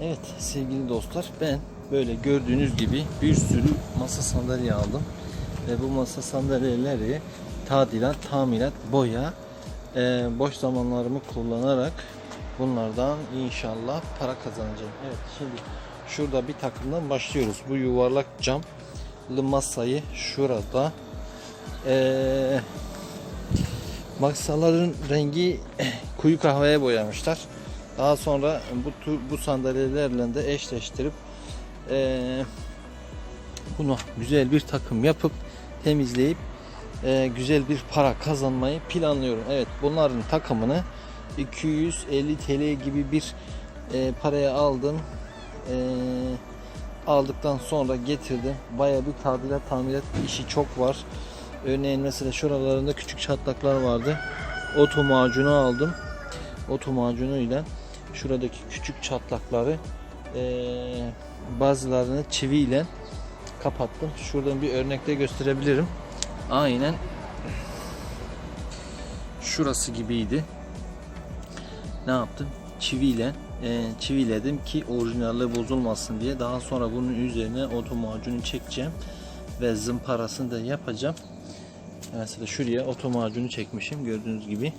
Evet sevgili dostlar ben böyle gördüğünüz gibi bir sürü masa sandalye aldım. Ve bu masa sandalyeleri tadilat, tamirat, boya, e, boş zamanlarımı kullanarak bunlardan inşallah para kazanacağım. Evet şimdi şurada bir takımdan başlıyoruz. Bu yuvarlak camlı masayı şurada e, masaların rengi kuyu kahveye boyamışlar. Daha sonra bu bu sandalyelerle de eşleştirip eee, bunu güzel bir takım yapıp temizleyip eee, güzel bir para kazanmayı planlıyorum. Evet bunların takımını 250 TL gibi bir eee, paraya aldım. Eee, aldıktan sonra getirdim. Baya bir tadilat tamirat işi çok var. Örneğin mesela şuralarında küçük çatlaklar vardı. Oto macunu aldım. Oto macunu ile şuradaki küçük çatlakları eee, bazılarını çivi ile kapattım. Şuradan bir örnekte gösterebilirim. Aynen şurası gibiydi. Ne yaptım? Çiviyle e, çiviledim ki orijinali bozulmasın diye. Daha sonra bunun üzerine oto macunu çekeceğim ve zımparasını da yapacağım. Mesela şuraya oto macunu çekmişim gördüğünüz gibi.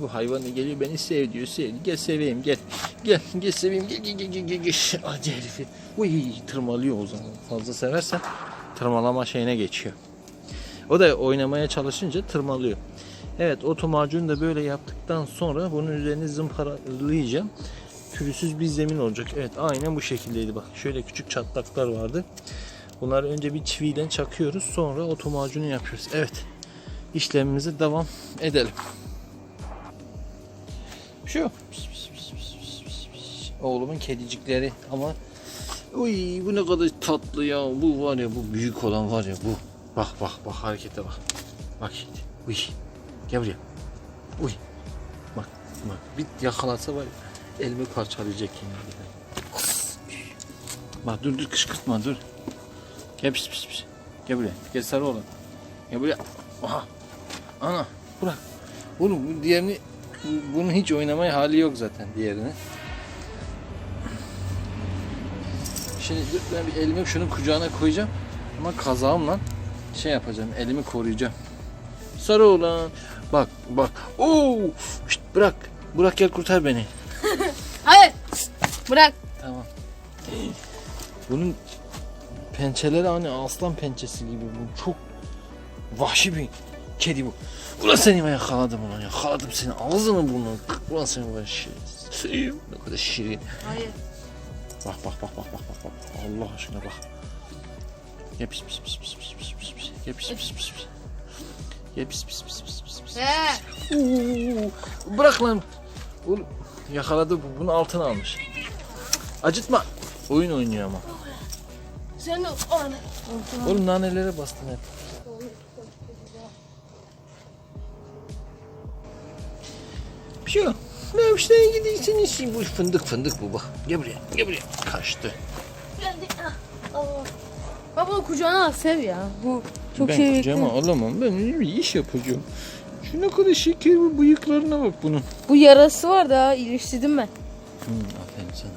Bu hayvan da geliyor beni sev diyor sev. Gel seveyim gel. Gel gel seveyim gel gel gel gel gel. gel. Acı herifi. Uy tırmalıyor o zaman. Fazla seversen tırmalama şeyine geçiyor. O da oynamaya çalışınca tırmalıyor. Evet oto macunu da böyle yaptıktan sonra bunun üzerini zımparalayacağım. Pürüzsüz bir zemin olacak. Evet aynen bu şekildeydi bak. Şöyle küçük çatlaklar vardı. Bunları önce bir çiviyle çakıyoruz. Sonra oto macunu yapıyoruz. Evet. işlemimize devam edelim. Şu. Oğlumun kedicikleri ama Uy bu ne kadar tatlı ya. Bu var ya bu büyük olan var ya bu. Bak bak bak harekete bak. Bak şimdi. Uy. Gel buraya. Uy. Bak bak bir yakalatsa var ya, elimi parçalayacak yine. Bak dur dur kışkırtma dur. Gel pis pis pis. Gel buraya. Gel sarı oğlan. Gel buraya. Aha. Ana bırak. Oğlum bu diğerini bunun hiç oynamaya hali yok zaten diğerini. Şimdi ben bir elimi şunun kucağına koyacağım. Ama kazağımla şey yapacağım. Elimi koruyacağım. Sarı oğlan. Bak bak. Oo! Şşt, bırak. Bırak gel kurtar beni. Hayır. Bırak. Tamam. Bunun pençeleri hani aslan pençesi gibi. Bu çok vahşi bir kedi bu. Ulan seni ben yakaladım ulan yakaladım seni ağzını burnunu. Ulan seni ben şirin. Ne kadar şirin. Hayır. Bak bak bak bak bak bak bak. Allah aşkına bak. Gel pis pis pis pis pis pis pis pis. Gel pis pis pis pis. Gel pis pis pis pis pis pis. Bırak lan. Oğlum yakaladı bu. Bunu altına almış. Acıtma. Oyun oynuyor ama. Sen onu. Oğlum nanelere bastın hep. Bir şey yok. Mevşten gidiyorsun işin bu fındık fındık bu bak. Gel buraya gel buraya. Kaçtı. Geldi. Ah, Allah. Baba onu kucağına al sev ya. Bu çok ben şey kucağıma alamam. Ben bir iş yapacağım. Şu ne kadar şeker bu bıyıklarına bak bunun. Bu yarası var da iyileştirdim ben. Hı, aferin sana.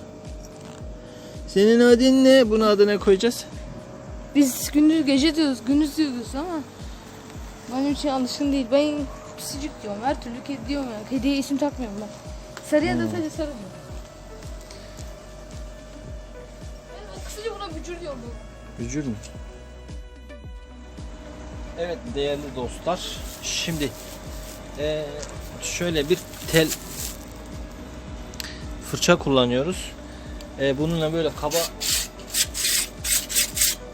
Senin adın ne? Bunu adına koyacağız. Biz gündüz gece diyoruz, gündüz diyoruz ama benim için alışkın değil. Ben pisicik diyorum, her türlü kedi diyorum ya. Kediye isim takmıyorum ben. Sarıya da sadece sarı diyorum. Ben kısaca buna bücür diyorum. Bücür mü? Evet değerli dostlar. Şimdi eee, şöyle bir tel fırça kullanıyoruz. Eee, bununla böyle kaba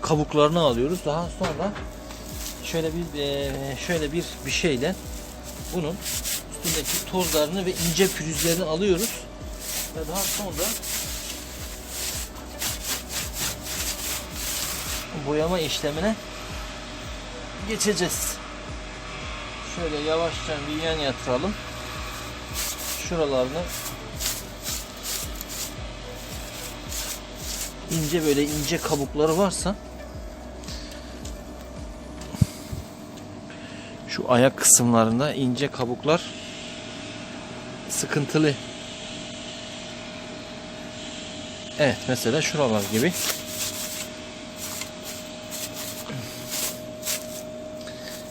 kabuklarını alıyoruz. Daha sonra şöyle bir eee, şöyle bir bir şeyle bunun üstündeki tozlarını ve ince pürüzlerini alıyoruz. Ve daha sonra boyama işlemine geçeceğiz. Şöyle yavaşça bir yan yatıralım. Şuralarını ince böyle ince kabukları varsa şu ayak kısımlarında ince kabuklar sıkıntılı. Evet mesela şuralar gibi.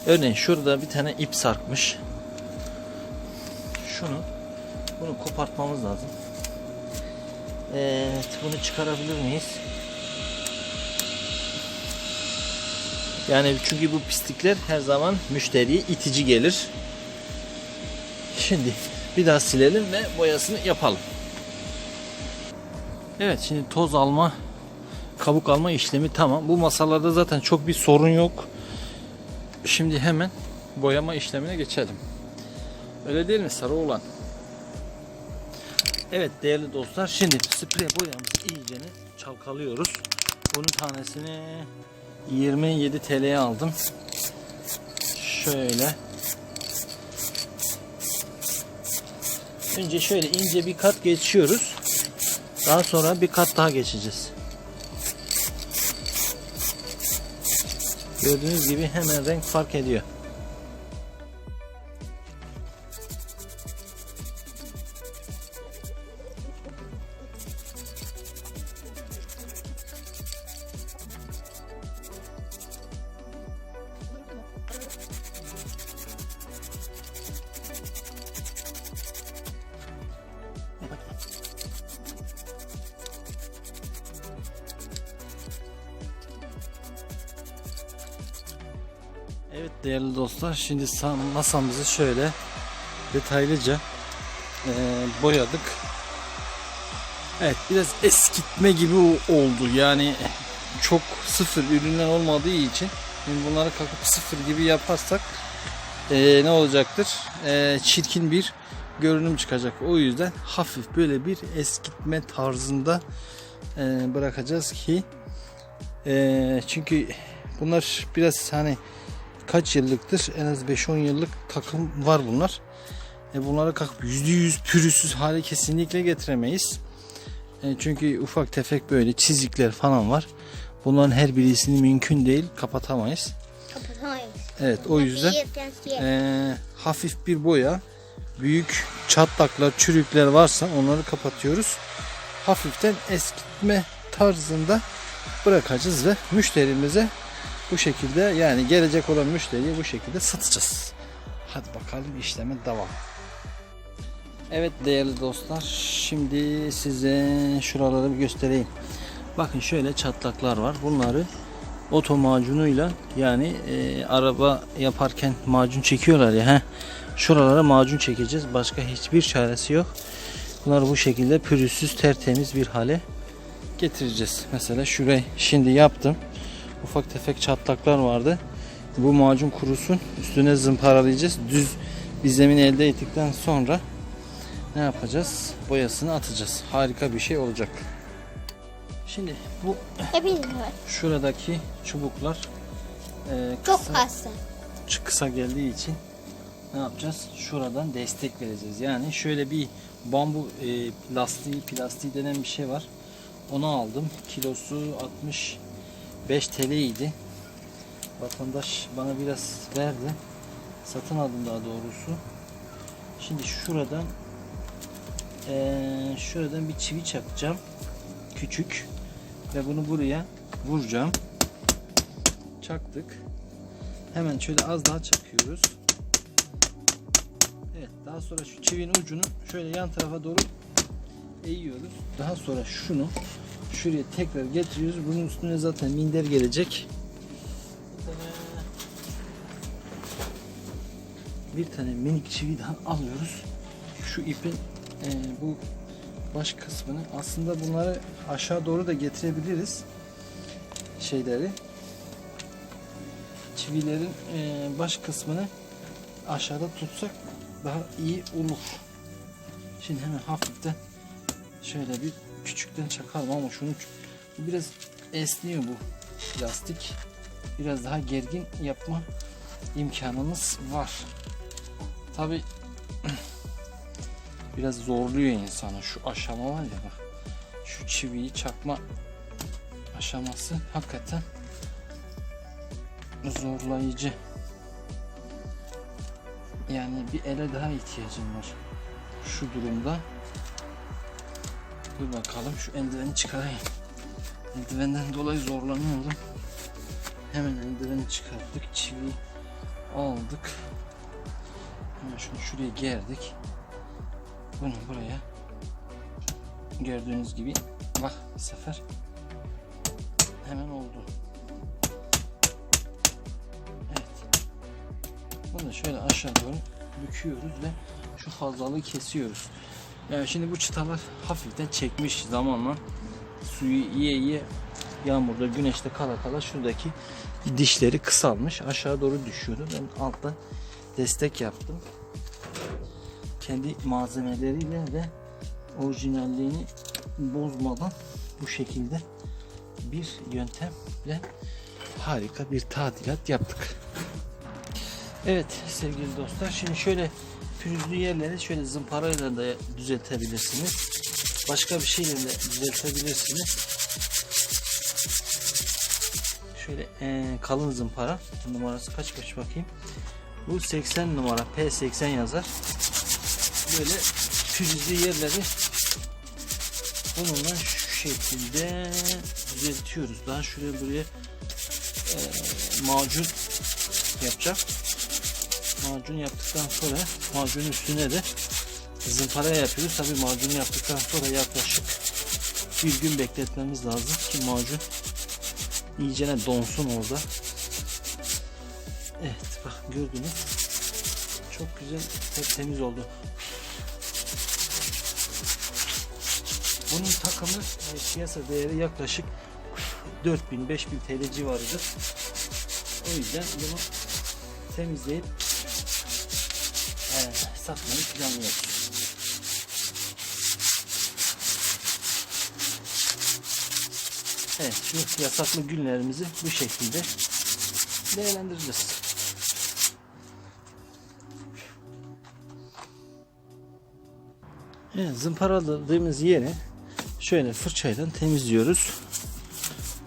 Örneğin şurada bir tane ip sarkmış. Şunu bunu kopartmamız lazım. Evet bunu çıkarabilir miyiz? Yani çünkü bu pislikler her zaman müşteriye itici gelir. Şimdi bir daha silelim ve boyasını yapalım. Evet şimdi toz alma, kabuk alma işlemi tamam. Bu masalarda zaten çok bir sorun yok. Şimdi hemen boyama işlemine geçelim. Öyle değil mi sarı olan? Evet değerli dostlar şimdi sprey boyamızı iyice çalkalıyoruz. Bunun tanesini 27 TL'ye aldım. Şöyle. Önce şöyle ince bir kat geçiyoruz. Daha sonra bir kat daha geçeceğiz. Gördüğünüz gibi hemen renk fark ediyor. Evet değerli dostlar şimdi sa- masamızı şöyle detaylıca eee, boyadık. Evet biraz eskitme gibi oldu yani çok sıfır ürünler olmadığı için şimdi bunları kalkıp sıfır gibi yaparsak eee, ne olacaktır? Eee, çirkin bir görünüm çıkacak. O yüzden hafif böyle bir eskitme tarzında bırakacağız ki çünkü bunlar biraz hani kaç yıllıktır? En az 5-10 yıllık takım var bunlar. E bunları kalkıp %100 pürüzsüz hale kesinlikle getiremeyiz. E çünkü ufak tefek böyle çizikler falan var. Bunların her birisini mümkün değil kapatamayız. Kapatamayız. Evet o yüzden e, hafif bir boya büyük çatlaklar çürükler varsa onları kapatıyoruz. Hafiften eskitme tarzında bırakacağız ve müşterimize bu şekilde yani gelecek olan müşteriye bu şekilde satacağız. Hadi bakalım işleme devam. Evet değerli dostlar şimdi size şuraları bir göstereyim. Bakın şöyle çatlaklar var. Bunları oto macunuyla yani e, araba yaparken macun çekiyorlar ya. Heh, şuralara macun çekeceğiz. Başka hiçbir çaresi yok. Bunları bu şekilde pürüzsüz tertemiz bir hale getireceğiz. Mesela şurayı şimdi yaptım ufak tefek çatlaklar vardı. Bu macun kurusun. Üstüne zımparalayacağız. Düz bir zemin elde ettikten sonra ne yapacağız? Boyasını atacağız. Harika bir şey olacak. Şimdi bu şuradaki çubuklar e, Çok kısa, hasta. ç- kısa geldiği için ne yapacağız? Şuradan destek vereceğiz. Yani şöyle bir bambu e, lastiği, plastiği denen bir şey var. Onu aldım. Kilosu 65 TL idi. Vatandaş bana biraz verdi. Satın aldım daha doğrusu. Şimdi şuradan eee, şuradan bir çivi çakacağım. Küçük. Ve bunu buraya vuracağım. Çaktık. Hemen şöyle az daha çakıyoruz. Evet daha sonra şu çivinin ucunu şöyle yan tarafa doğru eğiyoruz. Daha sonra şunu şuraya tekrar getiriyoruz. Bunun üstüne zaten minder gelecek. Bir tane, minik çivi daha alıyoruz. Şu ipin e, bu baş kısmını aslında bunları aşağı doğru da getirebiliriz. Şeyleri çivilerin e, baş kısmını aşağıda tutsak daha iyi olur. Şimdi hemen hafiften şöyle bir küçükten çakalım ama şunu bu biraz esniyor bu plastik. Biraz daha gergin yapma imkanımız var. Tabi biraz zorluyor insanı şu aşama var ya bak. Şu çiviyi çakma aşaması hakikaten zorlayıcı. Yani bir ele daha ihtiyacım var. Şu durumda. Dur bakalım şu eldiveni çıkarayım. Eldivenden dolayı zorlanıyordum. Hemen eldiveni çıkarttık. Çivi aldık. Hemen şunu şuraya gerdik. Bunu buraya gördüğünüz gibi bak bu sefer hemen oldu. Evet. Bunu da şöyle aşağı doğru büküyoruz ve şu fazlalığı kesiyoruz. Yani şimdi bu çıtalar hafiften çekmiş zamanla suyu yiye yiye yağmurda güneşte kala kala şuradaki dişleri kısalmış aşağı doğru düşüyordu. Ben alttan destek yaptım. Kendi malzemeleriyle de orijinalliğini bozmadan bu şekilde bir yöntemle harika bir tadilat yaptık. Evet sevgili dostlar şimdi şöyle pürüzlü yerleri şöyle zımparayla da düzeltebilirsiniz. Başka bir şeyle de düzeltebilirsiniz. Şöyle eee, kalın zımpara numarası kaç kaç bakayım. Bu 80 numara P80 yazar. Böyle pürüzlü yerleri bununla şu şekilde düzeltiyoruz. Daha şuraya buraya eee, macun yapacağım. Macun yaptıktan sonra macunun üstüne de zımpara yapıyoruz. Tabi macunu yaptıktan sonra yaklaşık bir gün bekletmemiz lazım ki macun iyicene donsun orada. Evet bak gördünüz. Çok güzel hep temiz oldu. Bunun takımı piyasa değeri yaklaşık 4000-5000 TL civarıdır. O yüzden bunu temizleyip e, satmayı planlıyoruz. Evet şu yasaklı günlerimizi bu şekilde değerlendireceğiz. Evet, zımparaladığımız yeri şöyle fırçayla temizliyoruz.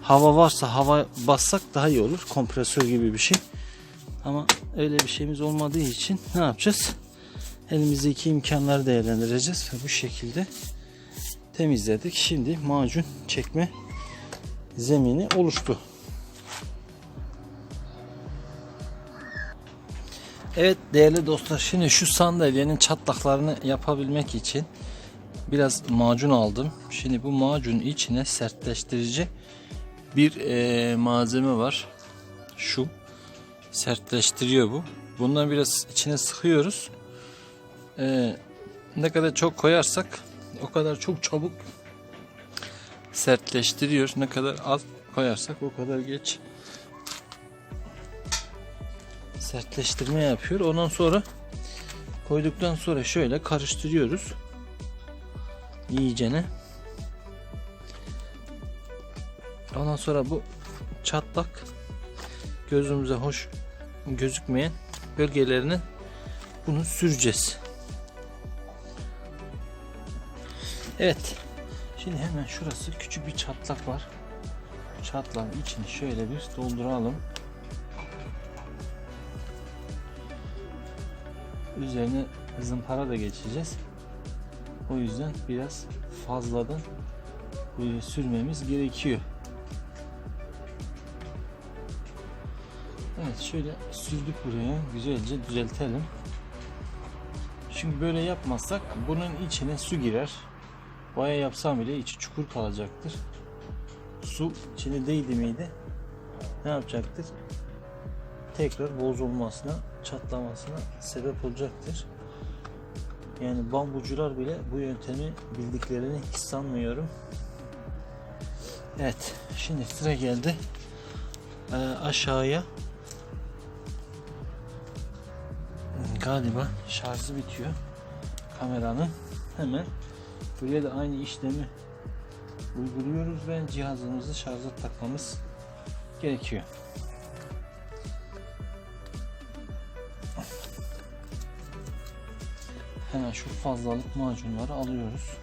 Hava varsa hava bassak daha iyi olur. Kompresör gibi bir şey. Ama öyle bir şeyimiz olmadığı için ne yapacağız? Elimizdeki imkanları değerlendireceğiz ve bu şekilde temizledik. Şimdi macun çekme zemini oluştu. Evet değerli dostlar şimdi şu sandalyenin çatlaklarını yapabilmek için biraz macun aldım. Şimdi bu macunun içine sertleştirici bir eee, malzeme var. Şu sertleştiriyor bu. Bundan biraz içine sıkıyoruz. Eee, ne kadar çok koyarsak o kadar çok çabuk sertleştiriyor. Ne kadar az koyarsak o kadar geç sertleştirme yapıyor. Ondan sonra koyduktan sonra şöyle karıştırıyoruz. İyicene. Ondan sonra bu çatlak gözümüze hoş gözükmeyen bölgelerine bunu süreceğiz. Evet. Şimdi hemen şurası küçük bir çatlak var. Çatlağın içini şöyle bir dolduralım. Üzerine zımpara da geçeceğiz. O yüzden biraz fazladan e, sürmemiz gerekiyor. Evet şöyle sürdük buraya güzelce düzeltelim. Çünkü böyle yapmazsak bunun içine su girer. Boya yapsam bile içi çukur kalacaktır. Su içine değdi miydi ne yapacaktır? Tekrar bozulmasına, çatlamasına sebep olacaktır. Yani bambucular bile bu yöntemi bildiklerini hiç sanmıyorum. Evet, şimdi sıra geldi Ee, aşağıya. Galiba şarjı bitiyor kameranın. Hemen buraya da aynı işlemi uyguluyoruz ve cihazımızı şarja takmamız gerekiyor. Hemen şu fazlalık macunları alıyoruz.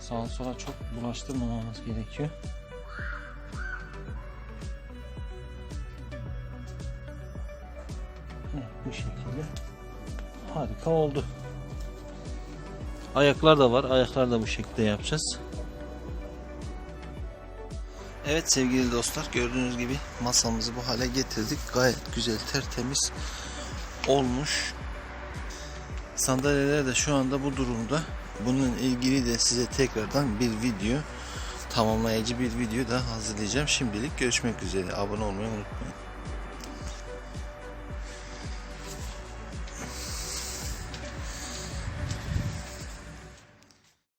Sağa sola çok bulaştırmamamız gerekiyor. Harika oldu. Ayaklar da var. Ayaklar da bu şekilde yapacağız. Evet sevgili dostlar gördüğünüz gibi masamızı bu hale getirdik. Gayet güzel tertemiz olmuş. Sandalyeler de şu anda bu durumda. Bunun ilgili de size tekrardan bir video tamamlayıcı bir video da hazırlayacağım. Şimdilik görüşmek üzere. Abone olmayı unutmayın.